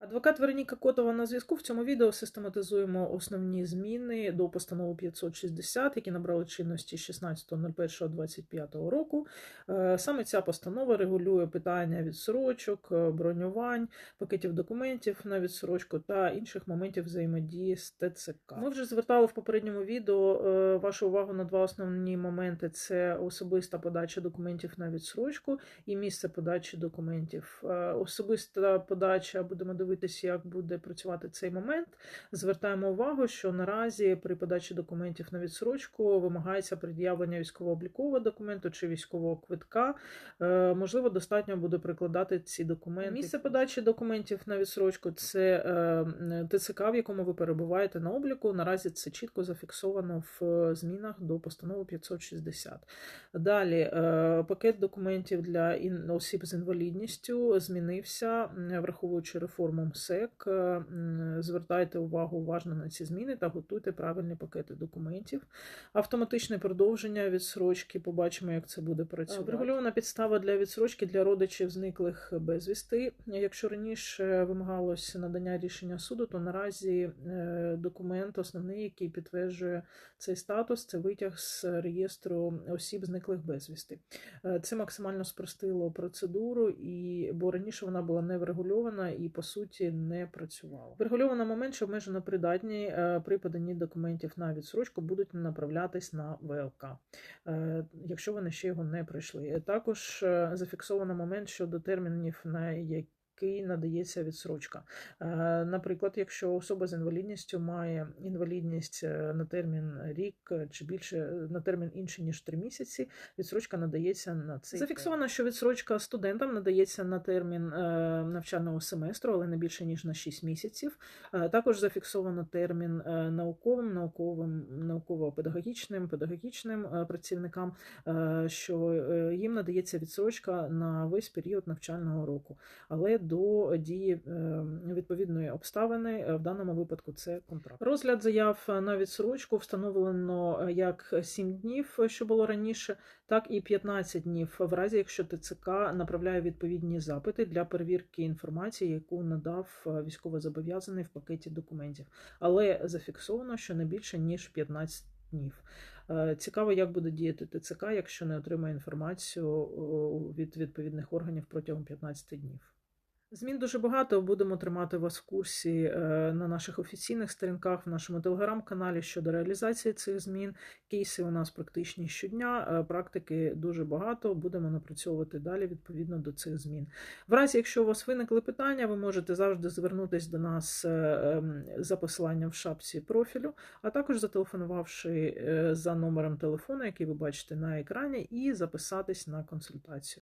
Адвокат Вероніка Котова на зв'язку. В цьому відео систематизуємо основні зміни до постанови 560, які набрали чинності 16.01.25 року. Е, Саме ця постанова регулює питання відсрочок, е, бронювань, пакетів документів на відсрочку та інших моментів взаємодії з ТЦК. Ми вже звертали в попередньому відео е, вашу увагу на два основні моменти: це особиста подача документів на відсрочку і місце подачі документів. Особиста подача будемо дивитися, як буде працювати цей момент. Звертаємо увагу, що наразі при подачі документів на відсрочку вимагається пред'явлення військово-облікового документу чи військового квитка. Е, Можливо, достатньо буде прикладати ці документи. Місце подачі документів на відсрочку це е, ТЦК, в якому ви перебуваєте на обліку. Наразі це чітко зафіксовано в е, змінах до постанови 560. Далі пакет документів для осіб з інвалідністю змінився, враховуючи реформу МСЕК. Е, Звертайте увагу уважно на ці зміни та готуйте правильні пакети документів. Автоматичне продовження відсрочки. Побачимо, як це буде працювати. Врегульована підстава для відсрочки для родичів зниклих безвісти. Якщо раніше вимагалось надання рішення суду, то наразі е, документ основний, який підтверджує цей статус, це витяг з реєстру осіб зниклих безвісти. Е, Це максимально спростило процедуру, і бо раніше вона була не врегульована і по суті не працювало. Врегульовано момент, що обмежено придатні е, при поданні документів на відсрочку будуть направлятись на ВЛК, е, якщо вони ще його не пройшли. Також е, зафіксовано момент щодо термінів, на які який надається відсрочка. Е, Наприклад, якщо особа з інвалідністю має інвалідність е, на термін рік чи більше е, на термін інший ніж 3 місяці, відсрочка надається на цей зафіксовано, що відсрочка студентам надається на термін навчального семестру, але не більше ніж на 6 місяців. Також зафіксовано термін науковим, науковим, науково-педагогічним, педагогічним працівникам, що їм надається відсрочка на весь період навчального року, але до дії е, відповідної обставини е, в даному випадку це контракт. Розгляд заяв на відсрочку встановлено е, як 7 днів, е, що було раніше, так і 15 днів, в разі якщо ТЦК направляє відповідні запити для перевірки інформації, яку надав е, військовозобов'язаний в пакеті документів, але зафіксовано, що не більше ніж 15 днів. Е, Цікаво, як буде діяти ТЦК, якщо не отримає інформацію від відповідних органів протягом 15 днів. Змін дуже багато. Будемо тримати вас в курсі е, на наших офіційних сторінках, в нашому телеграм-каналі щодо реалізації цих змін. Кейси у нас практичні щодня, е, практики дуже багато. Будемо напрацьовувати далі відповідно до цих змін. В разі, якщо у вас виникли питання, ви можете завжди звернутися до нас е, ем, за посиланням в шапці профілю, а також зателефонувавши за номером телефону, який ви бачите на екрані, і записатись на консультацію.